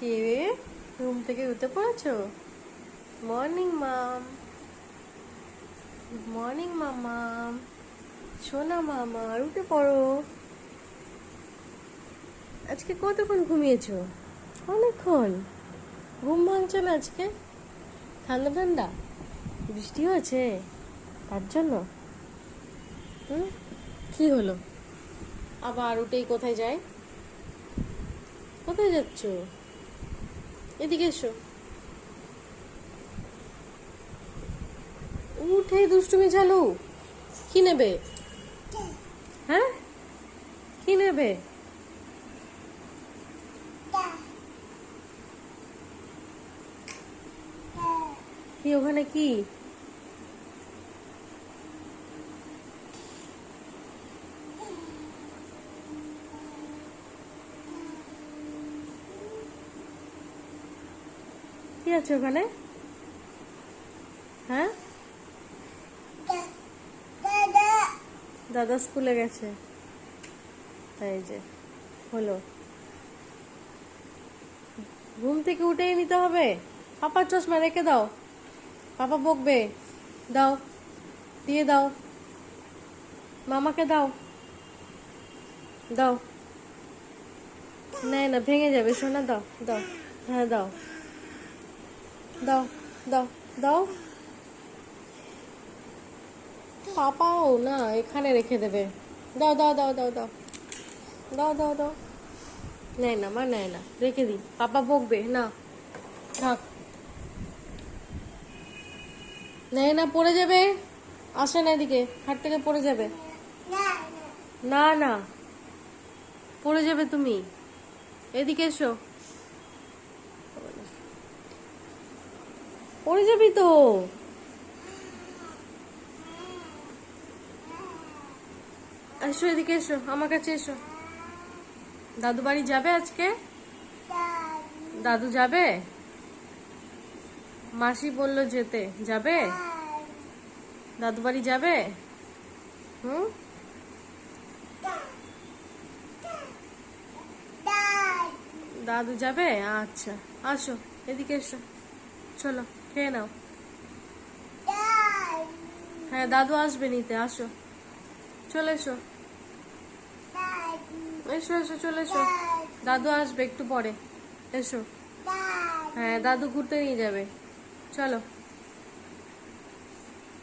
কে room থেকে উঠে পড়েছো? মর্নিং মাম গুড মর্নিং মামাম সোনা মামা আর উঠে পড়ো। আজকে কতক্ষণ ঘুমিয়েছো? অনেকক্ষণ। ঘুম ভাঙছে না আজকে? ঠান্ডা ঠান্ডা? বৃষ্টি হয়েছে তার জন্য? হুম? কি হলো? আবার উঠেই কোথায় যায়? কোথায় যাচ্ছ? এদিকে এসো। উঠে দুষ্টুমি চালু কি নেবে? হ্যাঁ? কি নেবে? কি, ওখানে কি? কি আছে ওখানে? হ্যাঁ? দাদা স্কুলে গেছে। তাই যে, হলো। ঘুম থেকে উঠেই নিতে হবে। পাপার চশমা রেখে দাও। পাপা বকবে। দাও। দিয়ে দাও। মামাকে দাও। দাও। না না, ভেঙে যাবে। সোনা, দাও। দাও। হ্যাঁ দাও। দাও দাও দাও। পাপাও না, এখানে রেখে দেবে। দাও দাও দাও দাও দাও। দাও দাও দাও। নেয় না, মা, নেয় না। রেখে দিই। পাপা বকবে, না। থাক। নেয় না, পড়ে যাবে। আসে না এদিকে। খাট থেকে পড়ে যাবে। না না। পড়ে যাবে তুমি। এদিকে এসো। পড়ে যাবি তো। এসো, এদিকে এসো, আমার কাছে এসো। দাদু বাড়ি যাবে আজকে? দাদু যাবে? মাসি বলল যেতে, যাবে? দাদু বাড়ি যাবে? হুম? দাদু যাবে? আচ্ছা আসো, এদিকে এসো। চলো। খেয়ে নাও। হ্যাঁ দাদু আসবে নিতে আসো। চলে এসো। এসো এসো চলে এসো। দাদু আসবে একটু পরে। এসো। হ্যাঁ দাদু ঘুরতে নিয়ে যাবে। চলো।